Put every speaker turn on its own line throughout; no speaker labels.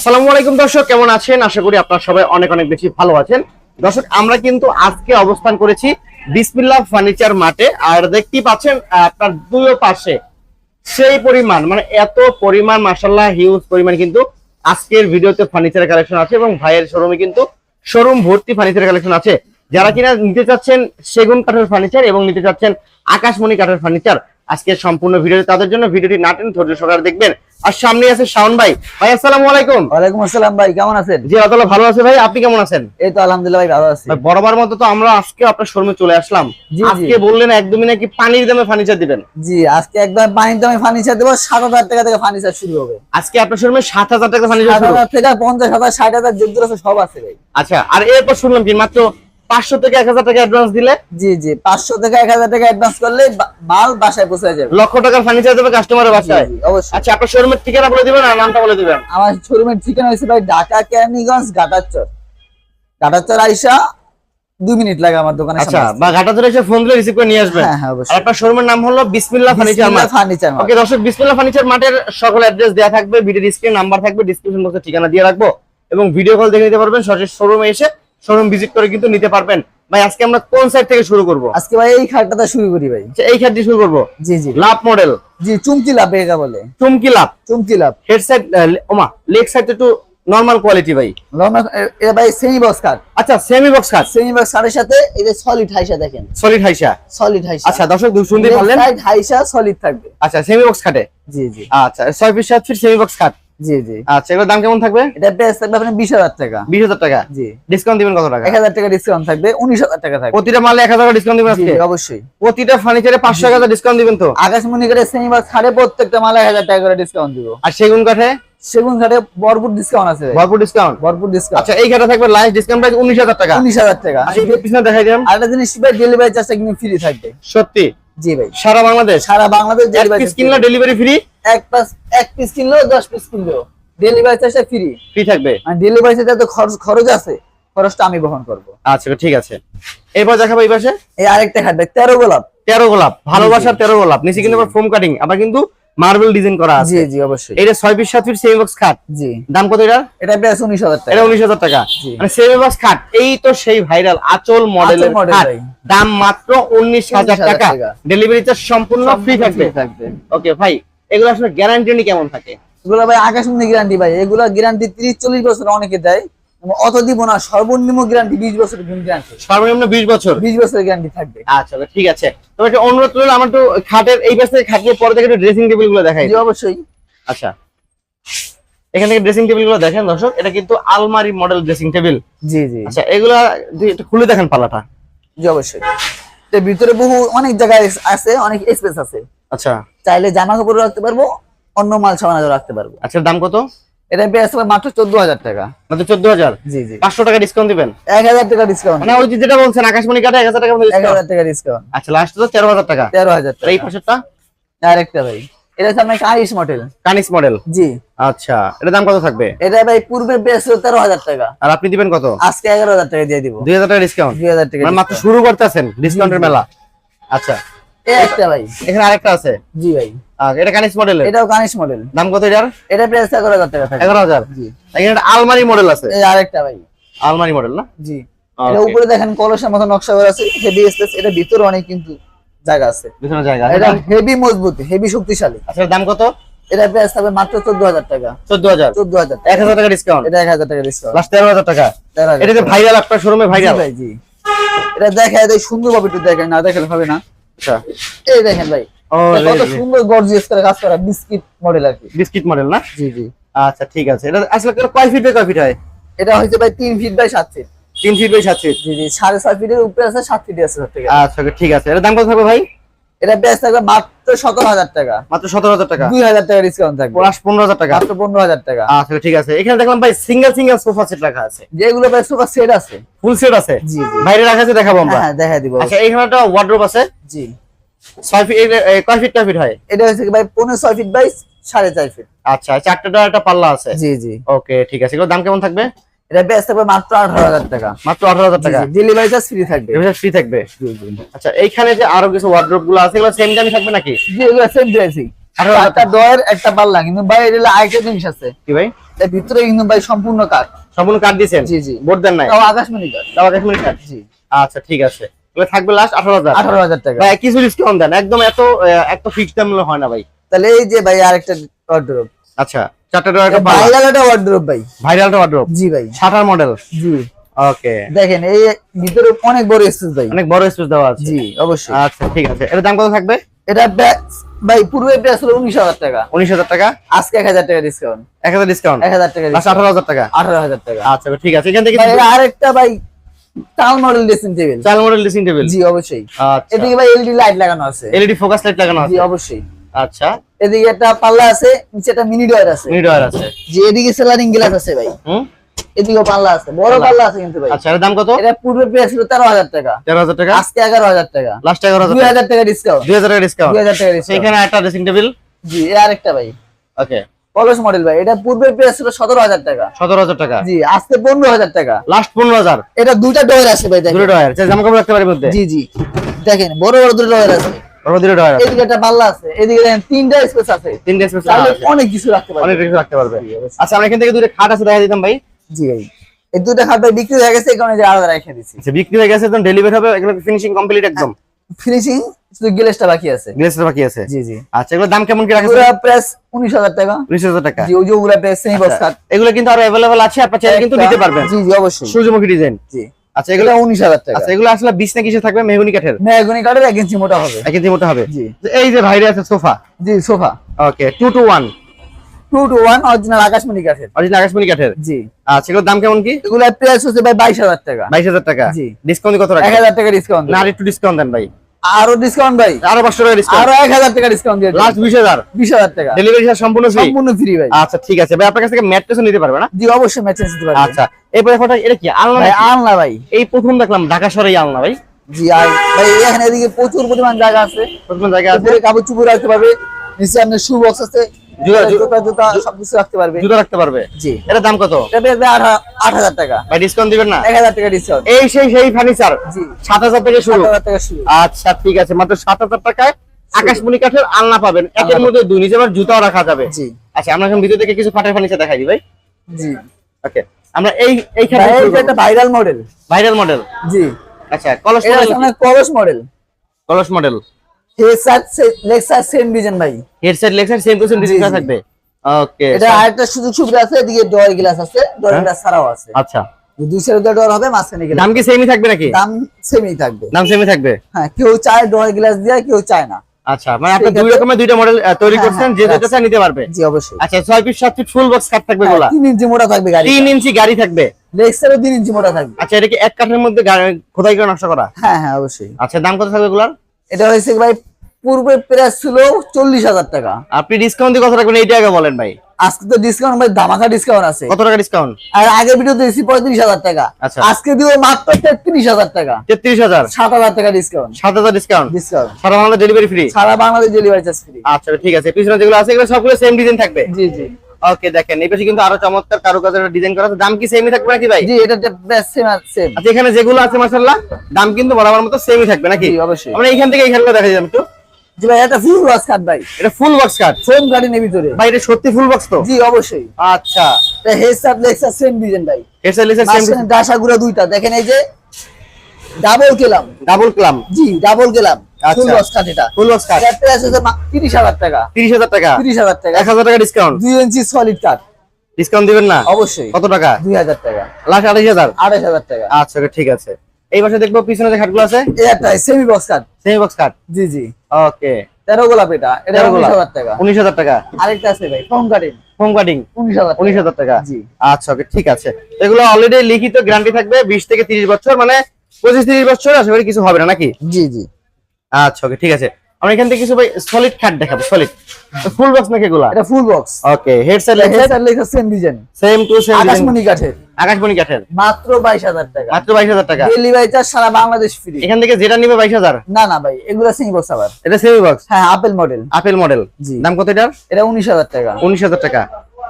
আসসালামু আলাইকুম দর্শক, কেমন আছেন? আশা করি আপনারা সবাই অনেক অনেক বেশি ভালো আছেন। দর্শক, আমরা কিন্তু আজকে অবস্থান করেছি বিসমিল্লাহ ফার্নিচার মাঠে। আর দেখতেই পাচ্ছেন আপনার দুই পাশে সেই পরিমাণ মানে এত পরিমাণ মাসাল্লাহ হিউজ পরিমাণ কিন্তু আজকের ভিডিওতে ফার্নিচার কালেকশন আছে এবং ভাইয়ের শোরুমে কিন্তু শোরুম ভর্তি ফার্নিচার কালেকশন আছে। যারা কিনা নিতে চাচ্ছেন সেগুন কাঠের ফার্নিচার এবং নিতে চাচ্ছেন আকাশমণি কাঠের ফার্নিচার আজকে সম্পূর্ণ ভিডিওটি তাদের জন্য। ভিডিওটি নাটেন ধৈর্য সহকারে দেখবেন। আর সামনে আছে শাওন ভাই। ভাই আসসালামু আলাইকুম।
ওয়ালাইকুম আসসালাম ভাই কেমন আছেন?
জি আদালত ভালো আছে ভাই। আপনি কেমন আছেন?
এই তো আলহামদুলিল্লাহ ভাই ভালো আছি।
ভাই, বরাবর মতো তো আমরা আজকে আপনার শোরুমে চলে আসলাম। আজকে বললেন একদমই নাকি পানির দামে ফার্নিচার দিবেন।
জি আজকে একদম পানির দামে ফার্নিচার দেবো সাত হাজার টাকা থেকে ফার্নিচার শুরু হবে।
আজকে আপনার শোরুমে সাত হাজার টাকা ফার্নিচার
সাত হাজার থেকে পঞ্চাশ হাজার ষাট হাজার যুদ্ধ আছে সব আছে ভাই।
আচ্ছা আর এরপর শুনলাম কি মাত্র পাঁচশো থেকে এক হাজার টাকা অ্যাডভান্স দিলে?
জি জি পাঁচশো থেকে এক হাজার টাকা অ্যাডভান্স করলে মাল বাসায় পৌঁছে যাবে।
লক্ষ টাকার ফার্নিচার দেবে কাস্টমারের বাসায়?
অবশ্যই।
আচ্ছা আপনার শোরুমের ঠিকানা বলে দিবেন আর নামটা বলে দিবেন।
আমার শোরুমের ঠিকানা হয়েছে ভাই ঢাকা কেরানীগঞ্জ আইসা দুই মিনিট লাগে আমার দোকানে
আচ্ছা বা ঘাটা ধরে এসে ফোন দিয়ে রিসিভ করে নিয়ে আসবেন।
হ্যাঁ হ্যাঁ
আপনার শোরুমের নাম হলো বিসমিল্লাহ ফার্নিচার মার্ট
ফার্নিচার
ওকে দর্শক বিসমিল্লাহ ফার্নিচার মার্টের সকল অ্যাড্রেস দেওয়া থাকবে ভিডিও স্ক্রিন নাম্বার থাকবে ডিসক্রিপশন বক্সে ঠিকানা দিয়ে রাখব এবং ভিডিও কল দেখে নিতে পারবেন সরাসরি শোরুমে এসে শোরুম ভিজিট করে কিন্তু নিতে পারবেন। ভাই আজকে আমরা কোন সাইড থেকে শুরু করব?
আজকে ভাই এই খাটটা শুরু করি ভাই।
আচ্ছা, এই খাট দিয়ে শুরু করব?
জি জি।
লাভ মডেল
জি চুমকি লাভ একা বলে।
চুমকি লাভ।
চুমকি লাভ।
হেড সাইড ওমা লেগ সাইড একটু নরমাল কোয়ালিটি ভাই।
লম্বা এটা ভাই সেমি বক্স কাট
আচ্ছা semi box cut
semi box কাটের সাথে এই যে সলিড হাইসা দেখেন।
সলিড হাইসা।
সলিড হাইসা।
আচ্ছা দর্শক দু- শুনতে পারলেন।
হাইসা সলিড থাকবে।
আচ্ছা সেমি বক্স খাটে
জি জি।
আচ্ছা ছয় ফিট সাত ফিট সেমি বক্স খাট
জি জি।
আচ্ছা এগুলোর দাম কেমন থাকবে?
এটা থাকবে আপনার টাকা।
টাকা?
জি।
ডিসকাউন্ট দিবেন কত টাকা?
এক হাজার টাকা ডিসকাউন্ট থাকবে উনিশ হাজার টাকা থাকবে।
প্রতিটা মালে এক হাজার টাকা ডিসকাউন্ট দিবেন আজকে?
অবশ্যই।
প্রতিটা ফার্নিচারে হাজার ডিসকাউন্ট দিবেন তো?
আকাশমণি বক্স খাটে প্রত্যেকটা মালে এক হাজার টাকা করে ডিসকাউন্ট দিব।
আর সেগুন কাঠে
সেগুন ভরপুর ডিসকাউন্ট আছে
ভরপুর ডিসকাউন্ট
ভরপুর ডিসকাউন্ট
আচ্ছা এই থাকবে লাস্ট ডিসকাউন্ট প্রাইস উনিশ হাজার টাকা।
টাকা।
আর পিছনে দেখাই দিলাম।
আরেকটা জিনিস ভাই ডেলিভারি চার্জটা কিন্তু ফ্রি থাকবে।
সত্যি?
জি ভাই।
সারা বাংলাদেশ?
সারা বাংলাদেশ
এক
ডেলিভারি
কিনলে ফ্রি
এক পাস এক পিস কিনলেও দশ পিস কিনলেও ডেলিভারি চার্জটা ফ্রি
ফ্রি থাকবে?
আর ডেলিভারি চার্জে তো খরচ খরচ আছে। খরচটা আমি বহন করব।
আচ্ছা ঠিক আছে। এবার দেখাবো এই পাশে।
এই আরেকটা খাট ভাই তেরো গোলাপ।
তেরো গোলাপ ভালোবাসার তেরো গোলাপ। নিচে কিন্তু ফোম কাটিং আবার কিন্তু মার্বেল ডিজাইন করা আছে।
জি জি অবশ্যই।
এটা ছয় পিস সাত পিস সেমি বক্স খাট।
জি।
দাম কত এটা
এটা উনিশ হাজার টাকা।
এটা উনিশ হাজার টাকা। মানে সেমি বক্স খাট। এই তো সেই ভাইরাল আচল মডেলের খাট। দাম মাত্র উনিশ
19,000
টাকা। ডেলিভারি চার্জ সম্পূর্ণ ফ্রি থাকবে। ওকে ভাই এগুলো আসলে গ্যারান্টি কেমন থাকে?
এগুলো ভাই আকাশমণি গ্যারান্টি ভাই। এগুলো গ্যারান্টি তিরিশ চল্লিশ বছর অনেকে দেয়। অত দিব না সর্বনিম্ন গ্যারান্টি বিশ বছর গ্যারান্টি
সর্বনিম্ন বিশ বছর?
বিশ বছরের গ্যারান্টি থাকবে।
আচ্ছা ঠিক আছে। তবে একটা অনুরোধ করলাম আমার একটু খাটের এই পাশে খাটের পরে থেকে একটু ড্রেসিং টেবিলগুলো দেখাই
অবশ্যই।
আচ্ছা। এখান থেকে ড্রেসিং টেবিলগুলো দেখেন দর্শক এটা কিন্তু আলমারি মডেল ড্রেসিং টেবিল
জি জি।
আচ্ছা এগুলা একটু খুলে দেখেন পালাটা
জি অবশ্যই। এর ভিতরে বহু অনেক জায়গায় আছে অনেক স্পেস আছে।
আচ্ছা।
চাইলে জামা কাপড় রাখতে পারব অন্য মাল সামান রাখতে পারব।
আচ্ছা দাম কত?
এটা পেয়ে মাত্র চোদ্দ হাজার টাকা।
মাত্র চোদ্দ হাজার?
জি জি।
পাঁচশো টাকা ডিসকাউন্ট দিবেন?
এক হাজার টাকা ডিসকাউন্ট
মানে ওই যেটা বলছেন আকাশমণি কাটে এক হাজার টাকা
এক
ডিসকাউন্ট
হাজার টাকা ডিসকাউন্ট
আচ্ছা লাস্ট তো তেরো হাজার টাকা।
তেরো হাজার
এই
টাকা।
পাশেরটা?
আরেকটা ভাই। এটা হচ্ছে আপনার মডেল
কানিস মডেল
জি।
আচ্ছা এটা দাম কত থাকবে?
এটা ভাই পূর্বের বেশ তেরো হাজার টাকা।
আর আপনি দিবেন কত?
আজকে এগারো হাজার টাকা দিয়ে দিব।
দুই হাজার টাকা ডিসকাউন্ট
দুই হাজার টাকা
মানে মাত্র। শুরু করতেছেন ডিসকাউন্টের মেলা। আচ্ছা।
একটা ভাই।
এখানে আরেকটা আছে?
জি ভাই।
এটা কানিস মডেলের
এটাও কানিশ মডেল
দাম কত এটার?
এটা প্রাইস এগারো হাজার টাকা থাকে
এগারো হাজার?
জি।
এখানে আলমারি মডেল আছে।
এই আরেকটা ভাই।
আলমারি মডেল না?
জি। এটা উপরে দেখেন কলসের মতো নকশা করা আছে হেভি স্পেস এটা ভিতরে অনেক কিন্তু জায়গা আছে।
বিভিন্ন জায়গা
এটা হেভি মজবুত হেভি শক্তিশালী।
আচ্ছা দাম কত?
এটা প্রাইস থাকবে মাত্র চোদ্দ হাজার টাকা।
চোদ্দ হাজার?
চোদ্দ হাজার
এক হাজার টাকা ডিসকাউন্ট
এটা এক হাজার টাকা ডিসকাউন্ট
লাস্ট টাকা? এটা যে ভাইরাল আপনার শোরুমে ভাইরাল
ভাই জি। এটা দেখায় দেয় সুন্দর ভাবে একটু দেখেন না দেখালে হবে না।
আচ্ছা।
এই দেখেন ভাই কত সুন্দর গর্জিয়াস করে কাজ করা বিস্কিট মডেল আর কি।
বিস্কিট মডেল না?
জি জি।
আচ্ছা ঠিক আছে। এটা আসলে কয় ফিট বাই কয় ফিট হয়?
এটা হচ্ছে ভাই তিন ফিট বাই সাত ফিট
তিন ফিট বাই সাত ফিট
জি জি সাড়ে সাত ফিটের উপরে আছে সাত ফিটে আছে
আচ্ছা ঠিক আছে। এটা দাম কত থাকবে ভাই?
এটা প্রাইস থাকবে মাত্র সতেরো হাজার টাকা।
মাত্র সতেরো হাজার টাকা।
দুই হাজার টাকা ডিসকাউন্ট থাকবে।
পনেরো হাজার টাকা।
মাত্র পনেরো হাজার টাকা।
আচ্ছা ঠিক আছে। এখানে দেখলাম ভাই সিঙ্গেল সিঙ্গেল সোফা সেট রাখা আছে।
যেগুলো ভাই সুপার সেট আছে।
ফুল সেট আছে?
জি
বাইরে রাখা আছে দেখাবো আমরা।
হ্যাঁ দেখা দিব।
আচ্ছা এখানে একটা ওয়ার্ড্রোব আছে।
জি।
ছয় ফিট কয় ফিট কয় ফিট হয়?
এটা হচ্ছে ভাই পনেরো ছয় ফিট বাই সাড়ে চার ফিট
আচ্ছা চারটা একটা পাল্লা আছে।
জি জি।
ওকে ঠিক আছে। এগুলোর দাম কেমন থাকবে?
এটা বেশ থাকবে মাত্র আঠারো হাজার টাকা।
মাত্র আঠারো হাজার টাকা।
ডেলিভারি চার্জ ফ্রি থাকবে।
ফ্রি থাকবে। আচ্ছা এইখানে যে আরও কিছু গুলো আছে এগুলো সেম দামই থাকবে নাকি?
জি এগুলো সেম একটা দয়ের একটা পাল্লা। কিন্তু ভাই এটা আরেকটা জিনিস আছে।
কি ভাই?
এর ভিতরে কিন্তু ভাই সম্পূর্ণ কাঠ
সম্পূর্ণ কাট দিয়েছেন?
জি, জি।
বোর্ড দেন নাই?
তাও আকাশমণি কাঠ
তাও আকাশমণি কাট
জি।
আচ্ছা ঠিক আছে। তাহলে থাকবে লাস্ট আঠারো হাজার।
আঠারো হাজার টাকা।
ভাই কিছু ডিসকাউন্ট দেন। একদম এত এত ফিক্সড দাম হয় না ভাই।
তাহলে এই যে ভাই আরেকটা ওয়ার্ড্রোব
আচ্ছা। চারটা
ভাইরাল একটা ভাই।
ভাইরালটা ওয়ার্ড্রপ
জি ভাই।
শাটার মডেল
জি।
ওকে
দেখেন এই ভিতরে অনেক বড় স্পেস ভাই।
অনেক বড় স্পেস দেওয়া আছে।
জি অবশ্যই।
আচ্ছা ঠিক আছে। দাম কত থাকবে?
এটা ভাই পূর্বে প্রাইস ছিল উনিশ হাজার টাকা।
উনিশ হাজার টাকা?
আজকে এক হাজার টাকা ডিসকাউন্ট
এক হাজার ডিসকাউন্ট
এক হাজার টাকা
টাকা?
আঠারো হাজার টাকা।
আচ্ছা ঠিক আছে। এখান থেকে
আরেকটা ভাই মডেল ড্রেসিং টেবিল
চার মডেল ড্রেসিং টেবিল
জি অবশ্যই।
আচ্ছা।
এদিকে ভাই এলইডি লাইট লাগানো আছে।
এলইডি ফোকাস লাইট লাগানো
জি
আছে।
অবশ্যই।
আচ্ছা।
এদিকে একটা পাল্লা আছে নিচে একটা মিনি ডয়ার আছে।
মিডওয়ার আছে।
জি এদিকে সেলারিং গ্লাস আছে ভাই।
হুম?
এদিকে পাল্লা আছে বড়
পাল্লা।
আছে কিন্তু ভাই।
আচ্ছা এর দাম কত?
এটা পূর্বে প্রাইস ছিল তেরো হাজার টাকা।
তেরো হাজার টাকা?
আজকে এগারো হাজার টাকা।
লাস্ট এগারো হাজার
দুই
টাকা।
হাজার টাকা ডিসকাউন্ট
দুই হাজার টাকা ডিসকাউন্ট
দুই হাজার টাকা ডিসকাউন্ট
সেখানে একটা ড্রেসিং টেবিল
জি আরেকটা ভাই।
ওকে
কলস মডেল ভাই। এটা পূর্বে প্রাইস ছিল সতেরো হাজার টাকা।
সতেরো হাজার টাকা।
জি আজকে পনেরো হাজার টাকা।
লাস্ট পনেরো হাজার।
এটা দুইটা ডয়ার আছে ভাই
দুটো
দেখেন
ডয়ার জামা কাপড় রাখতে পারি মধ্যে?
জি জি। দেখেন বড় বড় দুটো ডয়ার আছে।
দুটো আছে।
এদিকে একটা পাল্লা আছে এদিকে দেখেন তিনটা স্পেস আছে।
তিনটে স্পেস
তাহলে অনেক কিছু রাখতে
অনেক কিছু রাখতে পারবে। আচ্ছা আমরা এখান থেকে দুটো খাট আছে দেখা দিতাম ভাই।
জি ভাই। এই দুটো খাট ভাই বিক্রি হয়ে গেছে এই যে আলাদা রেখে দিচ্ছি
আচ্ছা বিক্রি হয়ে গেছে একদম ডেলিভারি হবে এগুলো ফিনিশিং কমপ্লিট একদম।
ফিনিশিং শুধু গ্লেসটা বাকি আছে।
গ্লেসটা বাকি আছে।
জি জি।
আচ্ছা এগুলোর দাম কেমন কি রাখা
পুরো প্রাইস উনিশ হাজার টাকা।
টাকা।
জি ওই যে ওগুলা প্রাইস সেমি বক্স খাট।
এগুলো কিন্তু আরও আছে আপনার চাইলে কিন্তু নিতে পারবেন।
জি জি অবশ্যই।
সূর্যমুখী ডিজাইন
জি।
আচ্ছা এগুলো
এগুলো উনিশ হাজার টাকা।
আচ্ছা এগুলো আসলে বিশ না কিসে থাকবে? মেহগুনি কাঠের?
মেহগনি কাঠের এক ইঞ্চি মোটা হবে।
এক ইঞ্চি মোটা হবে?
জি।
এই যে ভাইরে আছে সোফা?
জি sofa.
Okay two two one
two two one original আকাশমণি কাঠের।
অরিজিনাল আকাশমণি কাঠের?
জি।
আচ্ছা এগুলোর দাম কেমন কি?
এগুলো প্রাইস হচ্ছে ভাই বাইশ হাজার টাকা।
বাইশ হাজার টাকা।
জি।
ডিসকাউন্ট কত
টাকা ডিসকাউন্ট
না একটু ডিসকাউন্ট দেন ভাই।
আরও ডিসকাউন্ট ভাই।
আরও পাঁচশো টাকা ডিসকাউন্ট
আরও এক হাজার টাকা ডিসকাউন্ট দিয়ে
লাস্ট বিশ হাজার?
বিশ হাজার টাকা।
ডেলিভারি চার্জ সম্পূর্ণ ফ্রি
সম্পূর্ণ ফ্রি ভাই।
আচ্ছা ঠিক আছে। ভাই আপনার কাছ থেকে ম্যাট্রেস নিতে পারবে না?
জি অবশ্যই ম্যাট্রেস নিতে পারবে।
আচ্ছা এরপরে কথা এটা কি আলনা
ভাই আলনা ভাই।
এই প্রথম দেখলাম ঢাকা শহরে আলনা ভাই।
জি আর ভাই এখানে এদিকে প্রচুর পরিমাণ জায়গা আছে।
প্রথম জায়গা আছে।
কাপড় চুপড় রাখতে পারবে। নিচে আপনার শু বক্স আছে।
জুতা- জু-
জুতা জুতা সবকিছু রাখতে পারবে।
জুতো রাখতে পারবে?
জি।
এটার দাম কত?
এটা টাকা।
ভাই ডিসকাউন্ট দিবেন না?
এক হাজার টাকা ডিসকাউন্ট
এই সেই সেই ফার্নিচার
জি।
থেকে শুরু?
টাকা শুরু।
আচ্ছা ঠিক আছে। মাত্র সাত হাজার টাকায় আকাশমণি কাঠের আলনা পাবেন। একের মধ্যে দুই নিচে আবার জুতাও রাখা যাবে।
জি।
আচ্ছা আমরা এখন ভিতর থেকে কিছু কাঠের ফার্নিচার দেখাই দিই ভাই।
জি।
ওকে আমরা এই এই
ভাই, এটা একটা ভাইরাল মডেল
ভাইরাল মডেল
জি।
আচ্ছা কলস মডেল
কলস মডেল
কলস model
headset Lexar same design ভাই।
Headset Lexar same to design
জি, জি।
থাকবে? ওকে
এটা আরেকটা সুযোগ সুবিধা আছে এদিকে ডোর গ্লাস আছে ডোর। গ্লাস ছাড়াও আছে।
আচ্ছা।
দুই সাইডে ডোর হবে মাঝখানে গ্লাস
দাম কি সেমই থাকবে নাকি?
দাম সেমই থাকবে।
দাম সেমই থাকবে?
হ্যাঁ কেউ চায় গ্লাস দিয়ে কেউ চায় না।
আচ্ছা মানে আপনি দুই রকমের দুইটা মডেল তৈরি
হ্যাঁ,
করছেন
হ্যাঁ,
যে যেটা। নিতে পারবে।
জি অবশ্যই।
আচ্ছা ছয় পিস ফুল বক্স কাট থাকবে গোলা
ইঞ্চি মোটা থাকবে গাড়ি
তিন ইঞ্চি গাড়ি থাকবে?
লেক্সারও ইঞ্চি মোটা থাকবে।
আচ্ছা এটা কি এক কাঠের মধ্যে খোদাই করে নকশা করা?
হ্যাঁ হ্যাঁ অবশ্যই।
আচ্ছা দাম কত থাকবে এগুলার?
এটা হয়েছে ভাই পূর্বে প্রাইস ছিল চল্লিশ হাজার টাকা।
আপনি ডিসকাউন্ট দিয়ে কত রাখবেন এইটা আগে বলেন ভাই।
আজকে তো ডিসকাউন্ট ভাই ধামাকা ডিসকাউন্ট আছে।
কত টাকা ডিসকাউন্ট
আর আগের ভিডিওতে দিয়েছি পঁয়ত্রিশ হাজার টাকা।
আচ্ছা।
আজকে দিব মাত্র তেত্রিশ হাজার টাকা।
তেত্রিশ হাজার?
সাত হাজার টাকা ডিসকাউন্ট
সাত হাজার ডিসকাউন্ট
ডিসকাউন্ট
সারা বাংলা ডেলিভারি ফ্রি
সারা বাংলাদেশ ডেলিভারি চার্জ ফ্রি
আচ্ছা ঠিক আছে। পিছনে যেগুলো আছে এগুলো সবগুলো সেম ডিজাইন থাকবে?
জি জি।
ওকে দেখেন এই পাশে কিন্তু আরও চমৎকার কারুকাজের ডিজাইন করা আছে। দাম কি সেমই থাকবে নাকি ভাই?
জি এটা সেম সেম
আচ্ছা এখানে যেগুলো আছে মাশাআল্লাহ দাম কিন্তু বরাবর মতো সেমই থাকবে নাকি?
অবশ্যই।
আমরা এখান থেকে এখানে দেখা যাবে একটু।
জি ভাই এটা ফুল কাট ভাই।
এটা ফুল বক্স কাট
সেম ভিতরে।
ভাই এটা সত্যি ফুল বক্স তো?
জি অবশ্যই।
আচ্ছা।
এটা হেডসেট লেক্সার সেম ডিজাইন ভাই।
সেম
ডাসা গুলো দুইটা। দেখেন এই যে ডাবল কেলাম
ডাবল ক্লাম
জি ডাবল কেলাম
আচ্ছা।
ফুল ওয়াশ কাট এটা।
ফুল বক্স কাট
এটা প্রাইস হচ্ছে তিরিশ হাজার টাকা।
30000 টাকা।
তিরিশ হাজার টাকা।
1000 টাকা ডিসকাউন্ট
ইঞ্চি সলিড কাট
ডিসকাউন্ট দিবেন না?
অবশ্যই।
কত টাকা?
দুই হাজার টাকা।
লাস্ট 28000
আড়াই টাকা।
আচ্ছা ঠিক আছে। এই পাশে দেখব পিছনে যে খাটগুলো আছে?
এই একটা সেমি বক্স কাট
সেমি বক্স কাট
জি জি।
ওকে
গোলাপ এটা। টাকা।
19000 টাকা।
আরেকটা আছে ভাই ফোম কাটিং
ফোম কাটিং
উনিশ হাজার
19000 টাকা।
জি।
আচ্ছা ওকে ঠিক আছে। এগুলো অলরেডি লিখিত গ্যারান্টি থাকবে 20 থেকে 30 বছর। মানে 25 30 বছর আশা করি কিছু হবে না নাকি?
জি জি।
আচ্ছা ওকে ঠিক আছে। আমরা এখান থেকে কিছু ভাই সলিড খাট দেখাবো সলিড ফুল বক্স নাকি এগুলা?
এটা full box
okay headset
headset লেখা same design
same to same
আকাশমণি কাঠের।
আকাশমণি কাঠের।
মাত্র বাইশ হাজার টাকা।
মাত্র 22000 টাকা।
ডেলিভারি চার্জ সারা বাংলাদেশ ফ্রি
এখান থেকে যেটা নিবে 22000
না না ভাই এগুলা সেমি বক্স আবার।
এটা সেমি বক্স
হ্যাঁ আপেল মডেল
আপেল মডেল
জি।
দাম কত এটার?
এটা উনিশ হাজার টাকা।
19000 টাকা।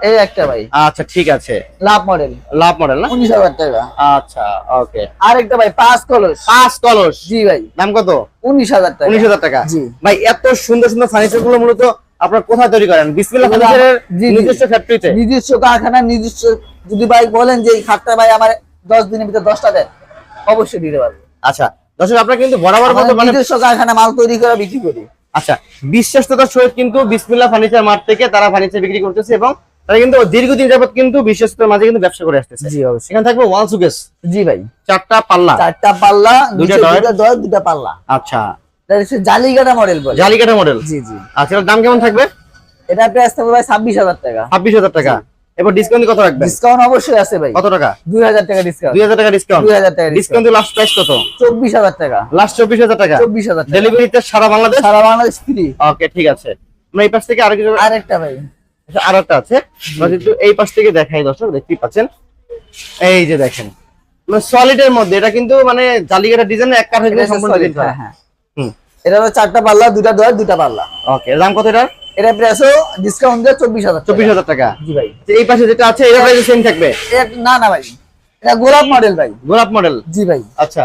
এই একটা ভাই।
আচ্ছা ঠিক আছে।
লাভ মডেল
লাভ মডেল না?
উনিশ হাজার টাকা।
আচ্ছা ওকে
আরেকটা ভাই পাঁচ কলস।
পাঁচ কলস?
জি ভাই।
দাম কত?
উনিশ হাজার টাকা।
উনিশ হাজার টাকা।
জি।
ভাই এত সুন্দর সুন্দর ফার্নিচারগুলো মূলত আপনারা কোথায় তৈরি করেন? বিসমিল্লাহ ফার্নিচারের। নিজস্ব ফ্যাক্টরিতে
নিজস্ব কারখানা নিজস্ব যদি ভাই বলেন যে এই খাটটা ভাই আমার দশ দিনের ভিতরে দশটা দেন অবশ্যই দিতে পারব।
আচ্ছা দর্শক আপনারা কিন্তু বরাবর মতো মানে
নিজস্ব কারখানা মাল তৈরি করে বিক্রি করি।
আচ্ছা বিশ্বস্ততার সহিত কিন্তু বিসমিল্লাহ ফার্নিচার মার্ট থেকে তারা ফার্নিচার বিক্রি করতেছে এবং তারা কিন্তু দীর্ঘদিন যাবত কিন্তু বিশ্বস্ততার মাঝে কিন্তু ব্যবসা করে আসতেছে।
জি অবশ্যই।
সেখানে থাকবে ওয়াল সুকেস
জি ভাই।
চারটা পাল্লা।
চারটা পাল্লা
দুইটা ডয়ার।
দুইটা পাল্লা।
আচ্ছা।
এটা হচ্ছে জালিগাটা মডেল বলে।
জালিকাটা মডেল
জি জি।
আচ্ছা এটার দাম কেমন থাকবে?
এটা প্রাইস থাকবে ভাই ছাব্বিশ হাজার টাকা।
ছাব্বিশ হাজার টাকা। এবার ডিসকাউন্ট কত রাখবেন?
ডিসকাউন্ট অবশ্যই আছে ভাই।
কত টাকা?
দুই হাজার টাকা ডিসকাউন্ট
দুই হাজার টাকা ডিসকাউন্ট
দুই হাজার টাকা
ডিসকাউন্ট লাস্ট প্রাইস কত?
চব্বিশ হাজার টাকা।
লাস্ট চব্বিশ হাজার টাকা।
চব্বিশ হাজার টাকা।
ডেলিভারিতে সারা বাংলাদেশ?
সারা বাংলাদেশ ফ্রি
ওকে ঠিক আছে। আমরা এই পাশ থেকে আরও কিছু
আরেকটা ভাই।
আর একটা আছে কিন্তু এই পাশ থেকে দেখাই দর্শক দেখতেই পাচ্ছেন। এই যে দেখেন মানে সলিড এর মধ্যে এটা কিন্তু মানে জালিকাটা ডিজাইন এক কাঠ হয়ে সম্পূর্ণ করা
হ্যাঁ, হ্যাঁ। এটা হলো চারটা পাল্লা দুটা ডয়ার দুটা পাল্লা।
ওকে দাম কত এটা
এটা ডিসকাউন্ট দিয়ে চব্বিশ হাজার
চব্বিশ হাজার টাকা।
জি ভাই।
এই পাশে যেটা আছে এটা প্রাইস সেম থাকবে?
না না ভাই। এটা গোলাপ মডেল ভাই।
গোলাপ মডেল
জি ভাই।
আচ্ছা।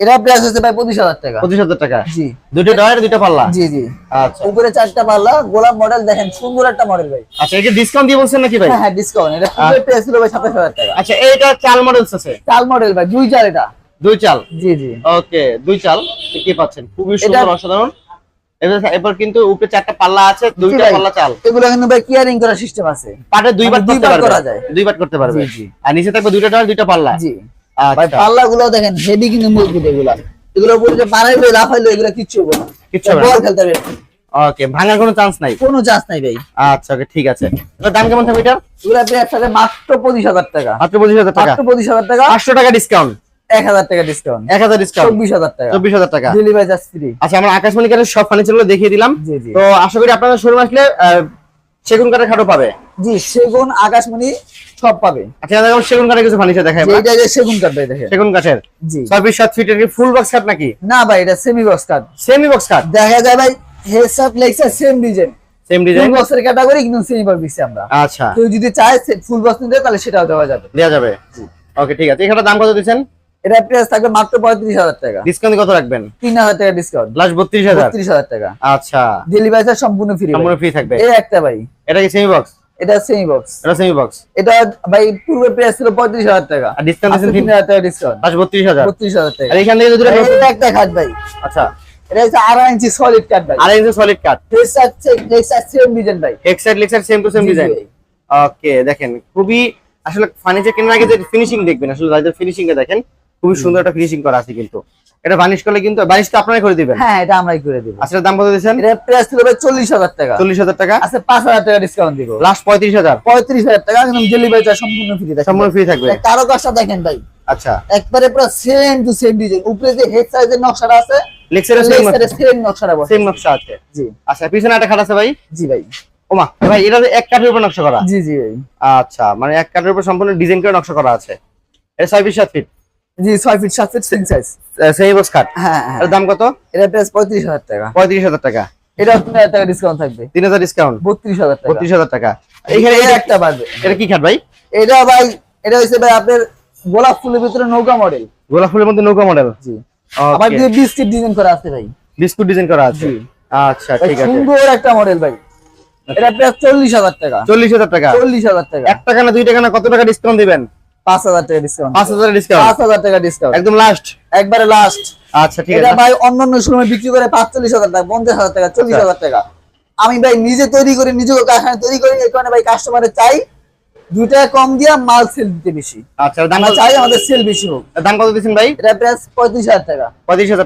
এটা প্রাইস হচ্ছে ভাই পঁচিশ হাজার টাকা।
পঁচিশ হাজার টাকা?
জি।
দুটো ডয়ার দুটো পাল্লা?
জি জি।
আচ্ছা।
উপরে চারটা পাল্লা গোলাপ মডেল দেখেন সুন্দর একটা মডেল ভাই।
আচ্ছা এটা ডিসকাউন্ট দিয়ে বলছেন নাকি ভাই?
হ্যাঁ হ্যাঁ ডিসকাউন্ট এটা পুরো প্রাইস ছিল ভাই সাতাশ হাজার টাকা।
আচ্ছা এইটা চাল মডেলস আছে?
চাল মডেল ভাই দুই চাল এটা।
দুই চাল?
জি জি।
ওকে দুই চাল। কি পাচ্ছেন। খুবই সুন্দর অসাধারণ। এবার কিন্তু উপরে চারটা পাল্লা আছে দুইটা পাল্লা চাল।
এগুলো কিন্তু ভাই কিয়ারিং করার সিস্টেম আছে।
পাটে দুইবার
মানে
করতে
দুইবার
পারবে।
করা যায়।
দুইবার করতে পারবে। আর নিচে থাকবে দুইটা ডয়ার দুইটা পাল্লা।
জি। ভাই
আচ্ছা।
পাল্লা গুলো দেখেন হেভি কিন্তু মজবুত এগুলা। লাফাইলো এগুলো কিচ্ছু হবে না।
কিচ্ছু হবে
বল খেলতে হবে।
ওকে ভাঙার কোনো চান্স নাই?
কোনো চান্স নাই ভাই।
আচ্ছা ওকে ঠিক আছে। দাম কেমন থাকবে এটার
এগুলো আপনি একসাথে মাত্র পঁচিশ হাজার টাকা।
মাত্র পঁচিশ হাজার টাকা?
মাত্র পঁচিশ হাজার টাকা।
পাঁচশো টাকা ডিসকাউন্ট
এক হাজার টাকা ডিসকাউন্ট
এক হাজার ডিসকাউন্ট
চব্বিশ হাজার টাকা।
চব্বিশ হাজার টাকা।
ডেলিভারি চার্জ ফ্রি
আচ্ছা আমরা আকাশমণি সব দেখিয়ে দিলাম। তো আশা করি আপনারা শোরুম আসলে সেগুন কাঠের খাটো পাবে?
জি সেগুন আকাশমণি সব পাবে।
আচ্ছা এখন সেগুন কাঠের কিছু ফার্নিচার দেখাই।
এটা যে সেগুন কাঠ ভাই দেখেন।
সেগুন কাঠের?
জি।
ছয় ফিট সাত ফিটের ফুল বক্স কাঠ নাকি?
না ভাই এটা সেমি বক্স কাঠ।
সেমি বক্স কাঠ?
দেখা যায় ভাই হেডসআপ লেগসা সেম ডিজাইন
সেম ডিজাইন
বক্সের ক্যাটাগরি কিন্তু সেমি বক্স দিচ্ছি আমরা।
আচ্ছা।
কেউ যদি চায় ফুল বক্স নিতে তাহলে সেটাও দেওয়া যাবে।
দেওয়া যাবে। ওকে ঠিক আছে। এখানে দাম কত দিচ্ছেন?
এটা প্রাইস থাকবে মাত্র পঁয়ত্রিশ হাজার টাকা।
ডিসকাউন্ট কত রাখবেন?
তিন হাজার টাকা ডিসকাউন্ট
লাস্ট বত্রিশ হাজার?
বত্রিশ হাজার টাকা।
আচ্ছা।
ডেলিভারি চার্জ সম্পূর্ণ ফ্রি
সম্পূর্ণ ফ্রি থাকবে।
এই একটা ভাই।
এটা কি সেমি বক্স
এটা সেমি বক্স
এটা সেমি বক্স
এটা ভাই পূর্বে প্রাইস ছিল পঁয়ত্রিশ হাজার টাকা।
আর ডিসকাউন্ট
তিন হাজার টাকা ডিসকাউন্ট
লাস্ট বত্রিশ হাজার।
বত্রিশ হাজার টাকা।
আর এখান থেকে
ভাই, এটা একটা খাট ভাই।
আচ্ছা।
এটা হচ্ছে আড়াই ইঞ্চি সলিড কাঠ ভাই।
আড়াই ইঞ্চি সলিড কাঠ
সেম ডিজাইন ভাই।
এক side side same to same design. Okay দেখেন খুবই আসলে ফার্নিচার কেনার আগে যে ফিনিশিং দেখবেন আসলে যাদের ফিনিশিং এ দেখেন খুবই সুন্দর একটা ফিনিশিং করা আছে কিন্তু। এটা বানিশ করলে কিন্তু বানিশ তো আপনারাই করে দিবেন।
হ্যাঁ এটা আমরাই করে দিব।
আসলে দাম কত দিয়েছেন?
এটা প্রাইস ছিল ভাই চল্লিশ হাজার টাকা।
চল্লিশ হাজার টাকা?
আচ্ছা পাঁচ হাজার টাকা ডিসকাউন্ট দিব।
লাস্ট পঁয়ত্রিশ হাজার?
পঁয়ত্রিশ হাজার টাকা কিন্তু ডেলিভারি চার্জ সম্পূর্ণ ফ্রি দেখেন
সম্পূর্ণ ফ্রি থাকবে।
কারও কাজটা দেখেন ভাই।
আচ্ছা।
একবারে পুরো সেম টু সেম ডিজাইন উপরে যে হেড সাইজের নকশাটা আছে
লেক্সারের সেম
সেম নকশাটা
সেম নকশা আছে।
জি।
আচ্ছা পিছনে একটা খাট আছে ভাই?
জি ভাই।
ওমা ভাই এটা এক কাঠের উপর নকশা করা?
জি জি ভাই।
আচ্ছা মানে এক কাঠের উপর সম্পূর্ণ ডিজাইন করে নকশা করা আছে। এটা ছয় ফিট সাত ফিট
জি ফিট ফিট সাইজ
সেই বক্স
হ্যাঁ হ্যাঁ।
এর দাম কত?
এটা প্রাইস টাকা।
পঁয়ত্রিশ হাজার টাকা।
এটা টাকা ডিসকাউন্ট থাকবে।
তিন হাজার ডিসকাউন্ট
বত্রিশ হাজার টাকা।
এখানে
এটা একটা
কি ভাই?
এটা ভাই এটা ভাই আপনার গোলাপ ফুলের ভিতরে নৌকা মডেল
গোলাপ ফুলের মধ্যে নৌকা মডেল
জি। আবার দিয়ে বিস্কিট ডিজাইন করা আছে ভাই।
বিস্কুট ডিজাইন করা আছে? আচ্ছা ঠিক আছে।
সুন্দর একটা মডেল ভাই। এটা প্রায় চল্লিশ হাজার টাকা।
চল্লিশ হাজার টাকা?
চল্লিশ হাজার টাকা।
এক টাকা না দুই টাকা না কত টাকা ডিসকাউন্ট দিবেন?
পাঁচ হাজার টাকা ডিসকাউন্ট
পাঁচ হাজার ডিসকাউন্ট
পাঁচ হাজার টাকা ডিসকাউন্ট
একদম লাস্ট
একবারে লাস্ট
আচ্ছা ঠিক আছে।
ভাই অন্যান্য সময় বিক্রি করে পাঁচচল্লিশ হাজার টাকা পঞ্চাশ হাজার টাকা চল্লিশ। হাজার টাকা। আমি ভাই নিজে তৈরি করি নিজে কারখানা তৈরি করি এই কারণে ভাই কাস্টমারের চাই। দুই টাকা কম দিয়া মাল সেল দিতে বেশি।
আচ্ছা দাম
চাই আমাদের সেল বেশি হোক।
দাম কত দিচ্ছেন ভাই?
এটা প্রাইস পঁয়ত্রিশ টাকা।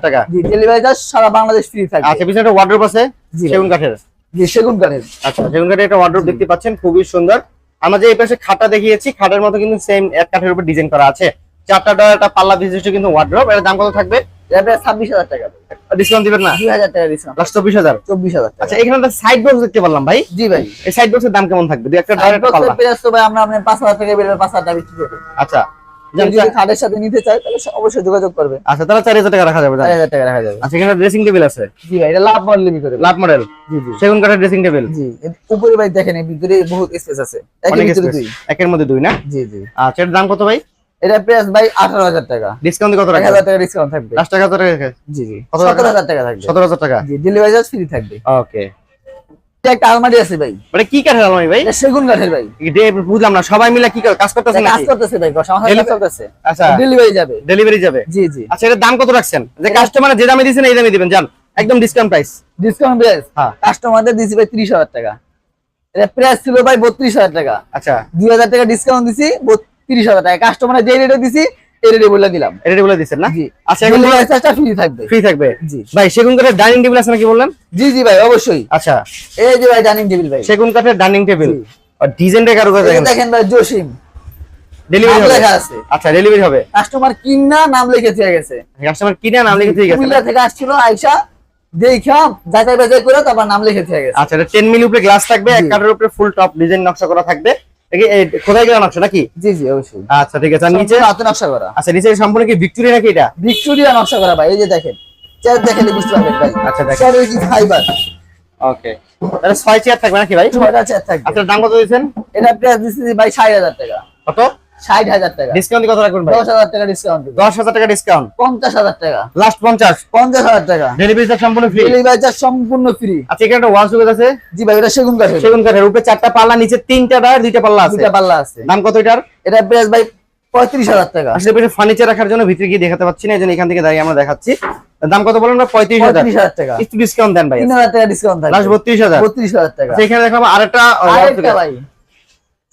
টাকা।
জি ডেলিভারি চার্জ সারা বাংলাদেশ ফ্রি থাকবে
আচ্ছা পিছনে একটা ওয়ার্ড্রোপ আছে সেগুন কাঠের।
জি সেগুন কাঠের।
আচ্ছা সেগুন কাঠের একটা ওয়ার্ড্রোপ দেখতে পাচ্ছেন খুবই সুন্দর। আমরা যে এই পাশে খাটা দেখিয়েছি খাটের মতো কিন্তু সেম এক কাঠের উপর ডিজাইন করা আছে। চারটা ডলার একটা পাল্লা বিশিষ্ট কিন্তু ওয়ার্ড্রপ এর দাম কত থাকবে?
ছাব্বিশ হাজার টাকা।
ডিসকাউন্ট দিবেন না?
দুই হাজার টাকা ডিসকাউন্ট
লাস্ট চব্বিশ হাজার?
চব্বিশ হাজার
আচ্ছা এখানে একটা সাইড বক্স দেখতে পারলাম ভাই।
জি ভাই।
এই সাইড বক্সের দাম কেমন থাকবে? দুই একটা ডয়ার একটা পাল্লা।
আমরা পাঁচ হাজার টাকা বেরোবে পাঁচ হাজার টাকা
আচ্ছা
যদি খাটের সাথে নিতে চায় তাহলে অবশ্যই যোগাযোগ করবে।
আচ্ছা তাহলে চার হাজার টাকা রাখা যাবে
চার হাজার টাকা রাখা যাবে।
আচ্ছা এখানে ড্রেসিং টেবিল আছে?
জি ভাই এটা লাভ মডেল বিক্রি
লাভ মডেল
জি জি।
সেগুন কাঠের ড্রেসিং টেবিল
জি উপরে ভাই দেখেন এর ভিতরে বহুত স্পেস আছে। একের ভিতরে দুই।
একের মধ্যে দুই না?
জি জি।
আচ্ছা এটার দাম কত ভাই?
এটা প্রাইস ভাই আঠারো হাজার টাকা।
ডিসকাউন্ট কত রাখা
হাজার টাকা ডিসকাউন্ট থাকবে।
লাস্ট টাকা কত রাখা
জি জি।
কত টাকা?
সতেরো টাকা থাকবে।
সতেরো হাজার টাকা?
জি ডেলিভারি চার্জ ফ্রি থাকবে।
ওকে
একটা আলমারি আছে ভাই।
মানে কি কাঠের আলমারি ভাই?
সেগুন কাঠের ভাই।
বুঝলাম না সবাই মিলে কি কাজ করতেছে
কাজ করতেছে ভাই আমার সাথে কাজ
Delivery-
করতেছে
আচ্ছা।
ডেলিভারি যাবে।
ডেলিভারি যাবে?
জি জি।
আচ্ছা এটার দাম কত রাখছেন? যে কাস্টমার যে দামে দিয়েছেন এই দামে দিবেন জান একদম ডিসকাউন্ট প্রাইস
ডিসকাউন্ট প্রাইস
হ্যাঁ।
কাস্টমারদের দিছি ভাই টাকা। এটা প্রাইস ছিল ভাই বত্রিশ হাজার টাকা।
আচ্ছা।
দুই হাজার টাকা ডিসকাউন্ট দিছি টাকা। কাস্টমার যে রেটে দিছি দিলাম।
এটা না? আচ্ছা এখন
ডেলিভারি চার্জটা ফ্রি থাকবে।
ফ্রি থাকবে?
জি।
ভাই সেগুন কাঠের ডাইনিং টেবিল আছে নাকি বললেন?
জি জি ভাই অবশ্যই।
আচ্ছা।
এই যে ভাই ডাইনিং টেবিল ভাই।
সেগুন কাঠের ডাইনিং টেবিল আর ডিজাইনটা কারও কাছে
দেখেন? ভাই জসিম।
ডেলিভারি
নাম
হবে।
লেখা আছে।
আচ্ছা ডেলিভারি হবে।
কাস্টমার কিনা নাম লিখে দিয়ে গেছে।
কাস্টমার কিনে নাম লিখে
কুমিল্লা থেকে আসছিল দেখা যাচাই করে তারপর নাম লিখে দিয়ে গেছে।
আচ্ছা এটা 10 মিলি উপরে গ্লাস থাকবে এক কাঠের উপরে ফুল টপ ডিজাইন নকশা করা থাকবে। দেখি এই নকশা নাকি?
জি জি অবশ্যই।
আচ্ছা ঠিক আছে। নিচে?
হাতে নকশা করা।
আচ্ছা নিচে সম্পূর্ণ কি ভিক্টোরিয়া নাকি এটা?
ভিক্টোরিয়া নকশা করা ভাই এই যে দেখেন। চেয়ার দেখেন বুঝতে পারবেন ভাই।
আচ্ছা, দেখেন।
চেয়ারের কি ফাইবার
ওকে তাহলে ছয় চেয়ার থাকবে নাকি ভাই?
ছয়টা চেয়ার থাকবে।
আচ্ছা দাম কত দিয়েছেন?
এটা প্রাইস দিচ্ছি ভাই ষাট হাজার টাকা।
কত?
ষাট হাজার টাকা।
ডিসকাউন্ট কত রাখবেন
দশ হাজার টাকা ডিসকাউন্ট
দশ হাজার টাকা ডিসকাউন্ট
পঞ্চাশ হাজার টাকা।
লাস্ট পঞ্চাশ?
পঞ্চাশ হাজার টাকা।
ডেলিভারি চার্জ সম্পূর্ণ ফ্রি
ডেলিভারি চার্জ সম্পূর্ণ ফ্রি
আচ্ছা এখানে একটা ওয়াল সুবিধ আছে?
জি ভাই এটা সেগুন কাঠের।
সেগুন কাঠের। উপরে চারটা পাল্লা নিচে তিনটা ডায়ার দুইটা পাল্লা আছে?
দুইটা পাল্লা আছে।
দাম কত এটার?
এটা প্রাইস ভাই পঁয়ত্রিশ হাজার টাকা।
আসলে পেছনে ফার্নিচার রাখার জন্য ভিতরে গিয়ে দেখাতে পাচ্ছি না এই জন্য এখান থেকে দাঁড়িয়ে আমরা দেখাচ্ছি। দাম কত বলেন না পঁয়ত্রিশ হাজার।
টাকা।
একটু ডিসকাউন্ট দেন ভাই।
তিন হাজার টাকা ডিসকাউন্ট
লাস্ট বত্রিশ হাজার।
বত্রিশ হাজার টাকা।
আচ্ছা, এখানে দেখাবো আরেকটা
ভাই।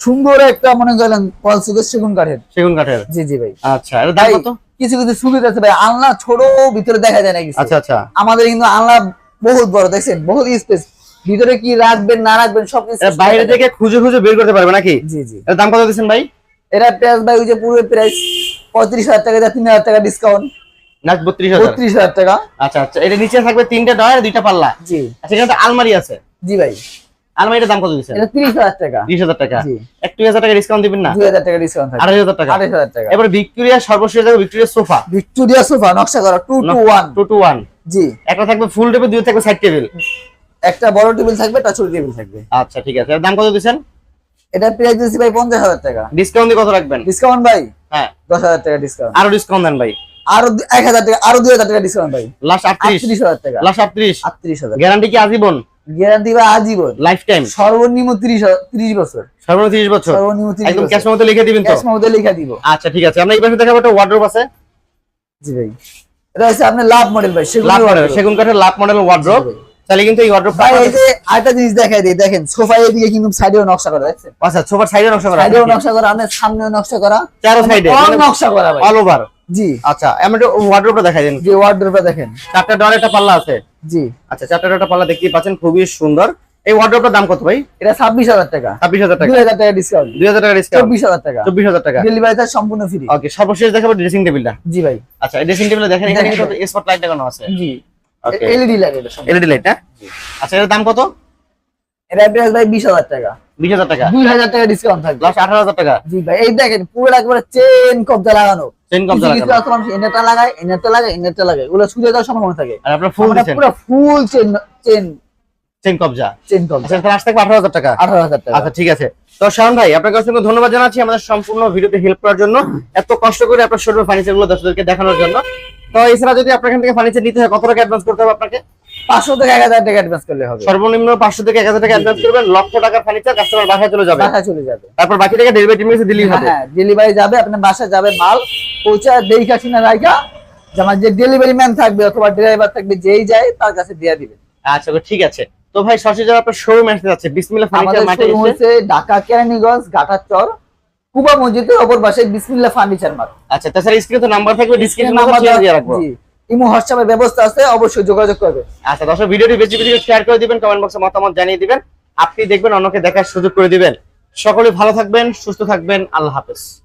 সুন্দর একটা মনে করেন পল সুগের সেগুন কাঠের
সেগুন কাঠের
জি জি ভাই।
আচ্ছা
ভাই কিছু কিছু সুবিধা আছে ভাই। আলনা ছোট ভিতরে দেখা যায় না কিছু।
আচ্ছা আচ্ছা।
আমাদের কিন্তু আলনা বহুত বড় দেখছেন? বহুত স্পেস ভিতরে কি রাখবেন না রাখবেন সব
বাইরে থেকে খুঁজে খুঁজে বের করতে পারবে নাকি?
জি জি।
এর দাম কত দিচ্ছেন ভাই?
এটা প্রাইস ভাই ওই যে পুরো প্রাইস পঁয়ত্রিশ হাজার টাকা তিন হাজার টাকা ডিসকাউন্ট
বত্রিশ হাজার।
টাকা।
আচ্ছা আচ্ছা। এটা নিচে থাকবে তিনটা ডয়ার দুইটা পাল্লা।
জি।
আচ্ছা এখানে আলমারি আছে।
জি ভাই।
আলমারিটার দাম কত দিচ্ছেন
এটা তিরিশ হাজার টাকা।
বিশ হাজার টাকা।
জি।
একটু হাজার টাকা ডিসকাউন্ট দিবেন না?
দুই হাজার টাকা ডিসকাউন্ট থাকবে।
টাকা।
আড়াইশ হাজার টাকা।
এবার ভিক্টোরিয়া সর্বশেষ যাবে ভিক্টোরিয়া সোফা।
ভিক্টোরিয়া সোফা নকশা করা টু টু জি।
একটা থাকবে ফুল টেবিল দুই থাকবে সাইড টেবিল
একটা বড় টেবিল থাকবে একটা ছোট টেবিল থাকবে।
আচ্ছা ঠিক আছে। এর দাম কত দিচ্ছেন
এটা প্রাইস দিচ্ছি ভাই পঞ্চাশ হাজার টাকা।
ডিসকাউন্ট দিয়ে কত রাখবেন?
ডিসকাউন্ট ভাই?
হ্যাঁ।
দশ হাজার টাকা ডিসকাউন্ট
আরও ডিসকাউন্ট দেন ভাই।
আরও দু- এক হাজার টাকা আরও দুই হাজার টাকা ডিসকাউন্ট ভাই।
লাস্ট আটত্রিশ।
আটত্রিশ হাজার টাকা।
লাস্ট আটত্রিশ।
আটত্রিশ হাজার।
গ্যারান্টি কি আজীবন?
গ্যারান্টি বা আজীবন।
লাইফ টাইম
সর্বনিম্ন তিরিশ ত্রিশ বছর।
সর্বনিম্ন তিরিশ বছর?
সর্বনিম্ন তিরিশ
একদম
বছর।
ক্যাশ মতো লিখে দিবেন তো?
ক্যাশ মধ্যে লিখে দিব।
আচ্ছা ঠিক আছে। আমরা এই পাশে দেখাবো একটা ওয়ার্ডরোব আছে।
জি ভাই। এটা হচ্ছে আপনার লাভ মডেল ভাই সেগুন
লাভ মডেল সেগুন কাঠের লাভ মডেল ওয়ার্ড্রোব। তাহলে কিন্তু এই ওয়ার্ড্রোব
ভাই এই যে আরেকটা জিনিস দেখাই দিই দেখেন সোফা এদিকে কিন্তু সাইডেও নকশা করা দেখছেন?
আচ্ছা সোফার সাইডে নকশা করা।
সাইডেও নকশা করা আপনার সামনেও নকশা করা
চারো সাইডে
অল নকশা করা ভাই।
অল ওভার
জি।
আচ্ছা আমরা ওয়ার্ড্রোবটা দেখাই দিন।
যে ওয়ার্ডরোবটা দেখেন।
চারটা ডর একটা পাল্লা আছে।
জি।
আচ্ছা চারটা ডর পাল্লা দেখতেই পাচ্ছেন খুবই সুন্দর। এই ওয়ার্ড্রোবটার দাম কত ভাই?
এটা ছাব্বিশ হাজার টাকা।
ছাব্বিশ হাজার টাকা।
দুই হাজার টাকা ডিসকাউন্ট
দুই হাজার টাকা ডিসকাউন্ট
চব্বিশ হাজার টাকা।
চব্বিশ হাজার টাকা।
ডেলিভারি চার্জ সম্পূর্ণ ফ্রি
ওকে সর্বশেষ দেখাবো ড্রেসিং টেবিলটা
জি ভাই।
আচ্ছা এই ড্রেসিং টেবিলে দেখেন এখানে কিন্তু স্পট লাইট লাগানো আছে।
জি। এলইডি এটা
এলইডি লাইট হ্যাঁ? আচ্ছা এর দাম কত?
ভাই টাকা।
বিশ হাজার টাকা।
ডিসকাউন্ট থাকবে।
লাস্ট টাকা।
জি ভাই এই দেখেন পুরো একবারে চেন কবজা লাগানো।
চেন
কিছু আছে এনেটা লাগায় এনেটা লাগায় এনেটা লাগায়। ওগুলো ছুটে যাওয়ার সম্ভাবনা থাকে।
আর আপনার ফুল
আমরা পুরো ফুল চেন চেন
চেন কবজা।
চেন কবজা।
তাহলে আসতে টাকা।
আঠারো হাজার টাকা।
আচ্ছা ঠিক আছে। তো শাওন ভাই আপনার কাছে ধন্যবাদ জানাচ্ছি আমাদের সম্পূর্ণ ভিডিওতে হেল্প করার জন্য। এত কষ্ট করে আপনার শোরুম ফার্নিচারগুলো দর্শকদেরকে দেখানোর জন্য। তো এছাড়া যদি আপনার এখান থেকে ফার্নিচার নিতে হয় কত টাকা অ্যাডভান্স করতে হবে আপনাকে?
পাঁচশো থেকে এক হাজার টাকা অ্যাডভান্স করলে হবে।
সর্বনিম্ন পাঁচশো থেকে এক হাজার টাকা অ্যাডভান্স করবেন লক্ষ টাকার ফার্নিচার কাস্টমার বাসায় চলে যাবে।
বাসা চলে যাবে।
তারপর বাকি টাকা ডেলিভারি টিম এসে দিলেই হবে।
হ্যাঁ ডেলিভারি যাবে আপনার বাসায় যাবে মাল পৌঁছা দেখা কিনা রাইকা যে আমার যে ডেলিভারি ম্যান থাকবে অথবা ড্রাইভার থাকবে যেই যায় তার কাছে দিয়ে দিবে
আচ্ছা ঠিক আছে। তো ভাই সরাসরি যারা আপনার শোরুম আসতে যাচ্ছে বিসমিল্লাহ ফার্নিচার
হচ্ছে ঢাকা কেরানীগঞ্জ কুবা মসজিদের অপর পাশে বিসমিল্লাহ ফার্নিচার মার্ট
আচ্ছা তাছাড়া স্ক্রিনে তো নাম্বার থাকবে ডিসক্রিপশন নাম্বার দিয়ে রাখব।
জি ইমো হোয়াটসঅ্যাপের ব্যবস্থা আছে অবশ্যই যোগাযোগ করবে।
আচ্ছা দর্শক ভিডিওটি বেশি বেশি শেয়ার করে দিবেন কমেন্ট বক্সে মতামত জানিয়ে দিবেন। আপনি দেখবেন অন্যকে দেখার সুযোগ করে দিবেন। সকলে ভালো থাকবেন সুস্থ থাকবেন আল্লাহ হাফেজ।